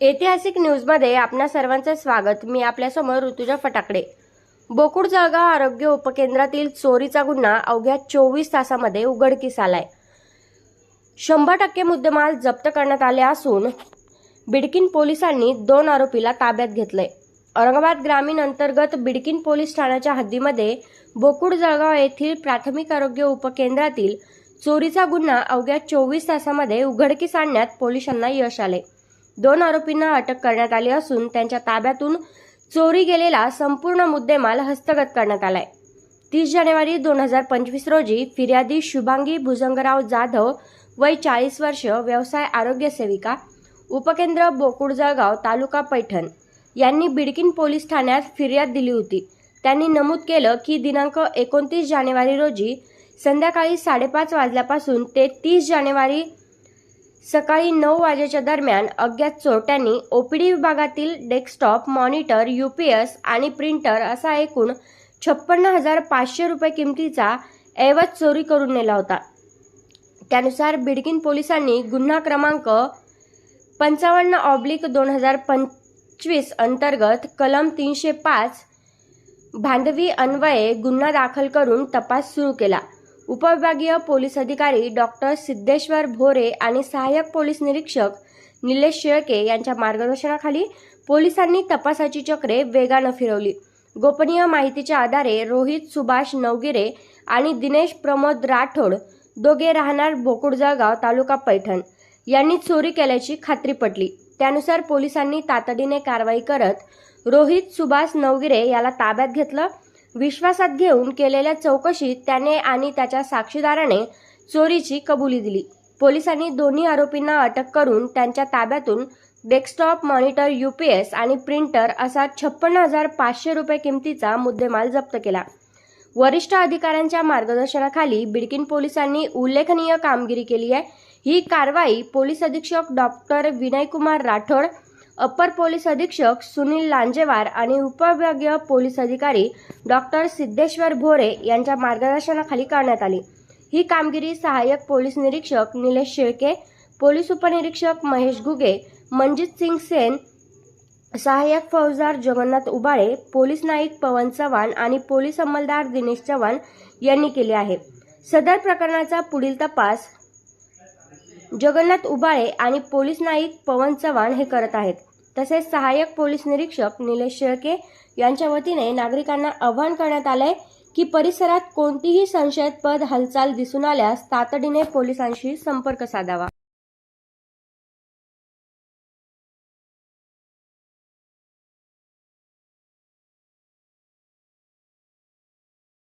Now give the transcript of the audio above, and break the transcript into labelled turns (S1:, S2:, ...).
S1: ऐतिहासिक न्यूजमध्ये आपणा सर्वांचे स्वागत. मी आपल्यासमोर ऋतुजा फटाकडे. बोकुड जळगाव आरोग्य उपकेंद्रातील चोरीचा गुन्हा अवघ्या चोवीस तासामध्ये उघडकीस आलाय. शंभर टक्के मुद्देमाल जप्त करण्यात आले असून बिडकीन पोलिसांनी दोन आरोपीला ताब्यात घेतलंय. औरंगाबाद ग्रामीण अंतर्गत बिडकीन पोलीस ठाण्याच्या हद्दीमध्ये बोकुड जळगाव येथील प्राथमिक आरोग्य उपकेंद्रातील चोरीचा गुन्हा अवघ्या चोवीस तासामध्ये उघडकीस आणण्यात पोलिसांना यश आले दोन आरोपींना अटक करण्यात आली असून त्यांच्या ताब्यातून चोरी गेलेला संपूर्ण मुद्देमाल हस्तगत करण्यात आलाय. तीस जानेवारी दोन हजार पंचवीस रोजी फिर्यादी शुभांगी भुजंगराव जाधव वय चाळीस वर्ष व्यवसाय आरोग्य सेविका उपकेंद्र बोकुड जळगाव तालुका पैठण यांनी बिडकिन पोलीस ठाण्यात फिर्याद दिली होती. त्यांनी नमूद केलं की दिनांक एकोणतीस जानेवारी रोजी संध्याकाळी साडेपाच वाजल्यापासून ते तीस जानेवारी सकाळी नऊ वाजेच्या दरम्यान अज्ञात चोरट्यांनी ओपीडी विभागातील डेस्कटॉप मॉनिटर युपीएस आणि प्रिंटर असा एकूण छप्पन्न हजार पाचशे रुपये किमतीचा ऐवज चोरी करून नेला होता. त्यानुसार बिडकिन पोलिसांनी गुन्हा क्रमांक पंचावन्न ऑब्लिक दोन हजार पंचवीस अंतर्गत कलम तीनशे पाच भांडवी अन्वये गुन्हा दाखल करून तपास सुरू केला. उपविभागीय पोलीस अधिकारी डॉक्टर सिद्धेश्वर भोरे आणि सहाय्यक पोलीस निरीक्षक निलेश शेळके यांच्या मार्गदर्शनाखाली पोलिसांनी तपासाची चक्रे वेगानं फिरवली. गोपनीय माहितीच्या आधारे रोहित सुभाष नवगिरे आणि दिनेश प्रमोद राठोड दोघे राहणार बोकुड जळगाव तालुका पैठण. यांनी चोरी केल्याची खात्री पटली. त्यानुसार पोलिसांनी तातडीने कारवाई करत रोहित सुभाष नवगिरे याला ताब्यात घेतलं विश्वासात घेऊन केलेल्या चौकशीत त्याने आणि त्याच्या साक्षीदाराने चोरीची कबुली दिली. पोलिसांनी दोन्ही आरोपींना अटक करून त्यांच्या ताब्यातून डेस्कटॉप मॉनिटर युपीएस आणि प्रिंटर असा छप्पन्न हजार पाचशे रुपये किमतीचा मुद्देमाल जप्त केला. वरिष्ठ अधिकाऱ्यांच्या मार्गदर्शनाखाली बिडकीन पोलिसांनी उल्लेखनीय कामगिरी केली आहे. ही कारवाई पोलीस अधीक्षक doctor Vinaykumar Rathod upper police अधीक्षक सुनील लांजेवार आणि उपविभागीय पोलीस अधिकारी डॉक्टर सिद्धेश्वर भोरे यांच्या मार्गदर्शनाखाली करण्यात आली. ही कामगिरी सहाय्यक पोलीस निरीक्षक निलेश शेळके पोलीस उपनिरीक्षक महेश घुगे मनजित सिंग सेन सहाय्यक फौजदार जगन्नाथ उबाळे पोलीस नाईक पवन चव्हाण आणि पोलीस अंमलदार दिनेश चव्हाण यांनी केले आहे. सदर प्रकरणाचा पुढील तपास जगन्नाथ उबाळे आणि पोलीस नाईक पवन चव्हाण हे करत आहेत. तसेच सहाय्यक पोलीस निरीक्षक निलेश शेळके यांच्या वतीने नागरिकांना आवाहन करण्यात आलंय की परिसरात कोणतीही संशयास्पद हालचाल दिसून आल्यास तातडीने पोलिसांशी संपर्क साधावा.